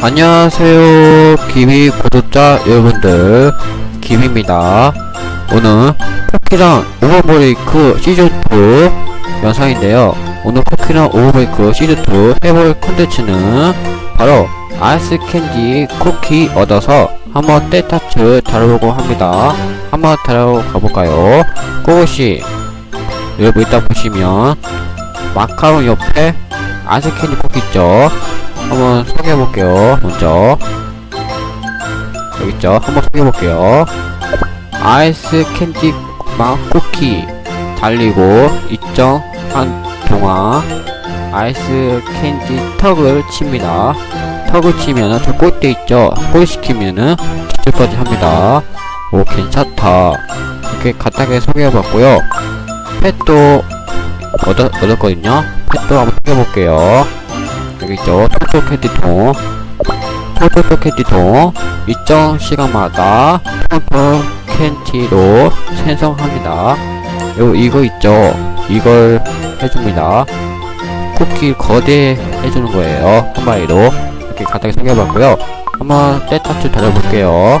안녕하세요 기미 구독자 여러분들. 김입니다. 오늘 쿠키랑 오버브레이크 시즌2 영상인데요. 오늘 쿠키랑 오버브레이크 시즌2 해볼 컨텐츠는 바로 아이스 캔디 쿠키 얻어서 한번 떼타츠 다뤄보고 합니다. 한번 다뤄 가볼까요? 고고씨 여러분 이따 보시면 마카롱 옆에 아이스 캔디 쿠키 있죠 한번 소개해볼게요. 먼저. 여기 있죠? 한번 소개해볼게요. 아이스 캔디 맛 쿠키 달리고 일정한 동안 아이스 캔디 턱을 칩니다. 턱을 치면은 저 꼴대 있죠? 꼴 시키면은 기술까지 합니다. 오 괜찮다. 이렇게 간단하게 소개해봤고요. 펫도 얻었, 얻었거든요. 펫도 한번 소개해볼게요 여기 있죠. 토토 캔디통 토토 캔디통 일정 시간마다 토토 캔디로 생성합니다. 요 이거 있죠? 이걸 해줍니다. 쿠키 거대 해주는 거예요. 한 마리로. 이렇게 간단하게 소개해봤고요. 한번 떼타츠 달려볼게요.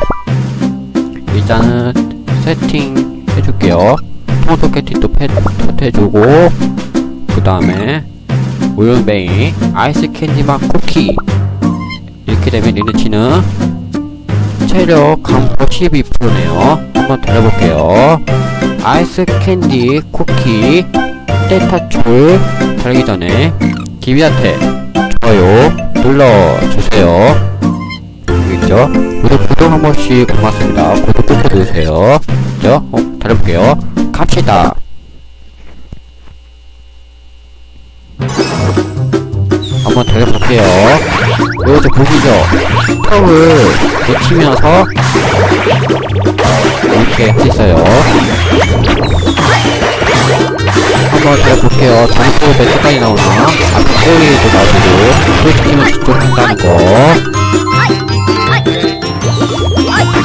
일단은 세팅 해줄게요. 캔디도 펫 해주고 그 다음에 우연뱅이 아이스 캔디 맛 쿠키. 이렇게 되면 리누치는 체력 감소 12%네요. 한번 달려볼게요. 아이스 캔디 쿠키 떼타출 달기 전에 기비한테 좋아요 눌러주세요. 있죠? 구독 구독 한 번씩 고맙습니다. 구독 꼭 해주세요. 죠? 어, 달려볼게요. 갑시다 한번 달려볼게요. 여기서 보시죠. 턱을 놓치면서 이렇게 했어요. 한번 달려볼게요. 점수 몇 초까지 나오나? 앞에 꼬리도 놔두고 또 시키면 집중한다는 거.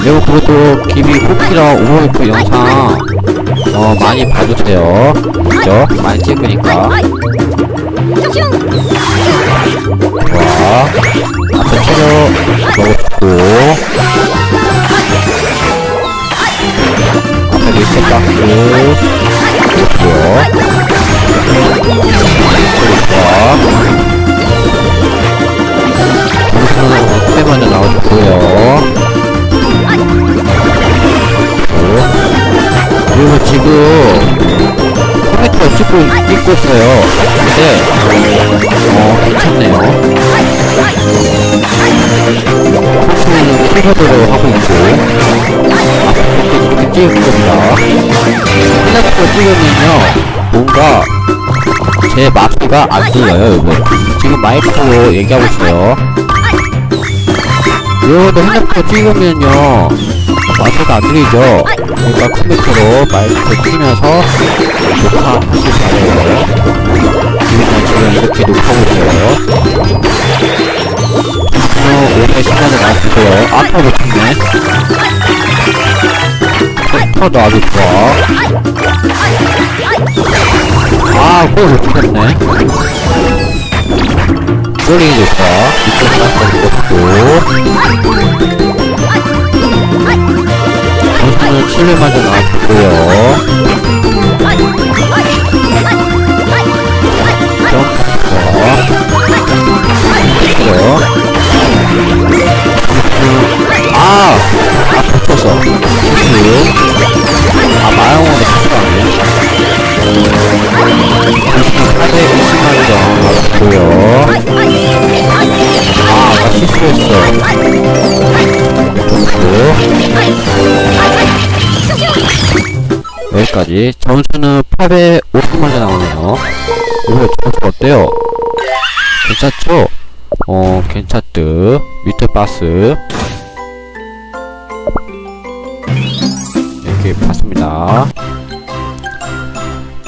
그리고 그것도 기비 쿠키랑 오버웨이크 영상 어 많이 봐주세요. 그죠? 많이 찍으니까. 좋아. 앞에 체력 넣었고. 앞에 리셋 박스. 넣었고요. 그리고 지금 컴퓨터 찍고, 찍고 있어요. 근데, 어, 괜찮네요. 컴퓨터는 키보드로 하고 있고, 앞으로 찍을 겁니다. 핸드폰 찍으면요, 뭔가, 제 마크가 안 들려요, 여러분. 지금 마이크로 얘기하고 있어요. 여러분도 핸드폰 찍으면요, 마이크가 안 들리죠? 그러니까 컴퓨터로 마이크 키면서 녹화하실 거예요. 지금 지금 이렇게 녹화하고 있어요. 어, 오래 시간을 놔두고요. 아파 못했네. 터도 아주 좋아. 아, 그걸 못했네. 소리도 좋아. 이쪽 사건 것도. 점수 는 700만점 나왔고요. 여기까지. 점수는 850만점 나오네요. 이거 점수 어때요? 괜찮죠? 어, 괜찮드. 밑에 바스. 이렇게 봤습니다.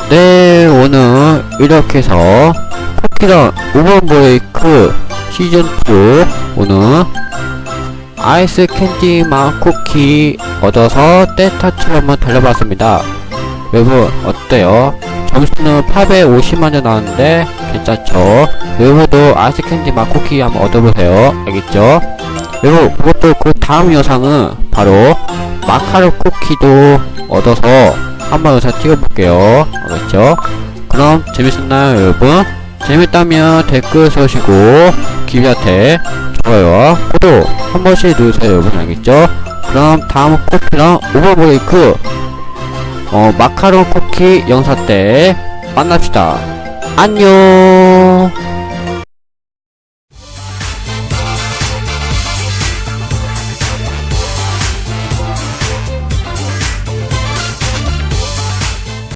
네, 오늘 이렇게 해서 쿠키랑 오버브레이크 시즌2 오늘 아이스 캔디 맛 쿠키 얻어서 떼타치 한번 달려봤습니다. 여러분, 어때요? 점수는 850만점 나왔는데 괜찮죠? 여러분도 아이스 캔디 맛 쿠키 한번 얻어보세요. 알겠죠? 그리고 그것도 그 다음 영상은 바로 마카로 쿠키도 얻어서 한번 영상 찍어볼게요. 알겠죠? 그럼 재밌었나요 여러분 재밌다면 댓글 써주시고 기비한테 좋아요와 구독 한 번씩 누르세요 여러분 알겠죠? 그럼 다음 쿠키랑 오버브레이크. 어 마카롱 쿠키 영상 때 만납시다. 안녕